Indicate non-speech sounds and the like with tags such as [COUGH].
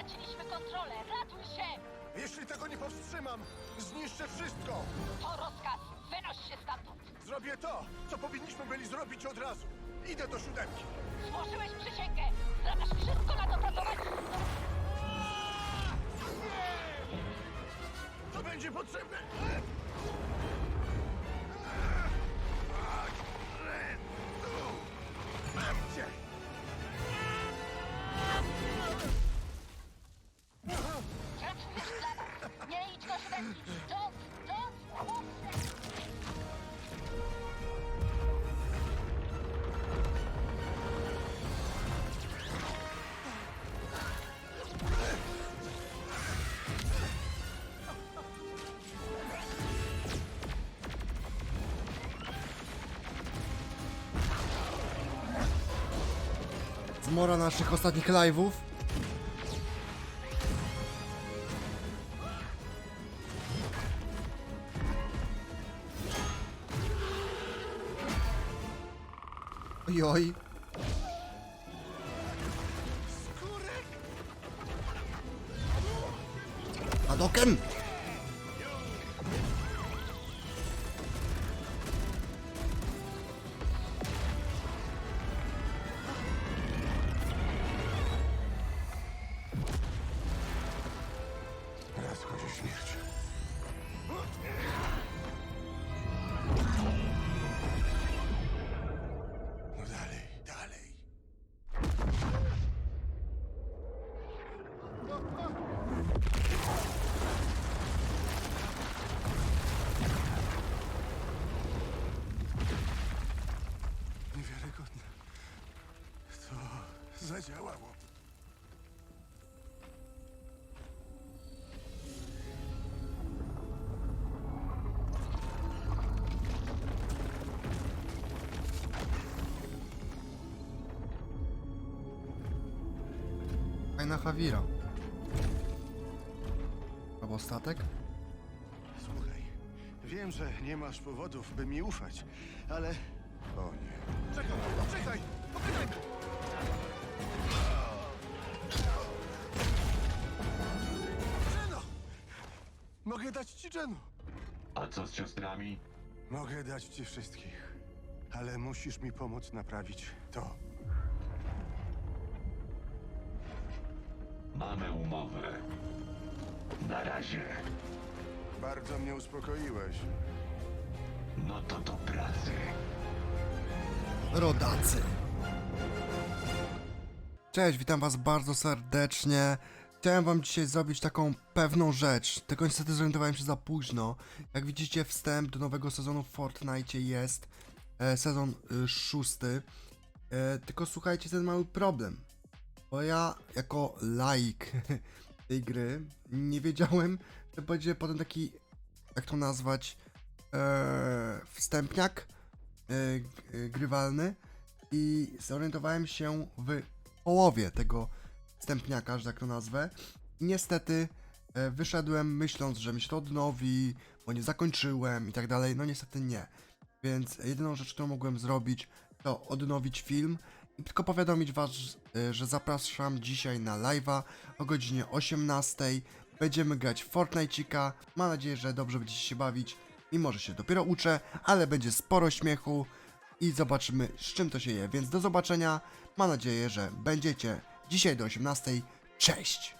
Straciliśmy kontrolę! Ratuj się! Jeśli tego nie powstrzymam, zniszczę wszystko! To rozkaz! Wynoś się stamtąd! Zrobię to, co powinniśmy byli zrobić od razu. Idę do siódemki. Złożyłeś przysięgę! Zamiast wszystko na dopracować! To będzie potrzebne. Zmora naszych ostatnich live'ów. Ojoj. Hadoken! Zadziałało. Fajna Hawira. Albo statek? Słuchaj, wiem, że nie masz powodów, by mi ufać, ale... O nie. Czekaj, czekaj! Mogę dać ci Jeno. A co z siostrami? Mogę dać ci wszystkich, ale musisz mi pomóc naprawić to. Mamy umowę. Na razie. Bardzo mnie uspokoiłeś. No to do pracy. Rodacy. Cześć, witam was bardzo serdecznie. Chciałem wam dzisiaj zrobić taką pewną rzecz, tylko niestety zorientowałem się za późno. Jak widzicie, wstęp do nowego sezonu w Fortnite jest, e, sezon y, szósty. E, tylko słuchajcie, ten mały problem, bo ja jako laik [LAUGHS] tej gry nie wiedziałem, że będzie potem taki, jak to nazwać, e, wstępniak e, e, grywalny i zorientowałem się w połowie tego wstępniaka, że tak to nazwę. I niestety e, wyszedłem myśląc, że to odnowi, bo nie zakończyłem i tak dalej. No niestety nie. Więc jedyną rzecz, którą mogłem zrobić, to odnowić film i tylko powiadomić was, e, że zapraszam dzisiaj na live'a o godzinie 18. Będziemy grać w Fortnite'cika. Mam nadzieję, że dobrze będziecie się bawić. Mimo, że się dopiero uczę, ale będzie sporo śmiechu i zobaczymy z czym to się je. Więc do zobaczenia. Mam nadzieję, że będziecie dzisiaj do 18. Cześć!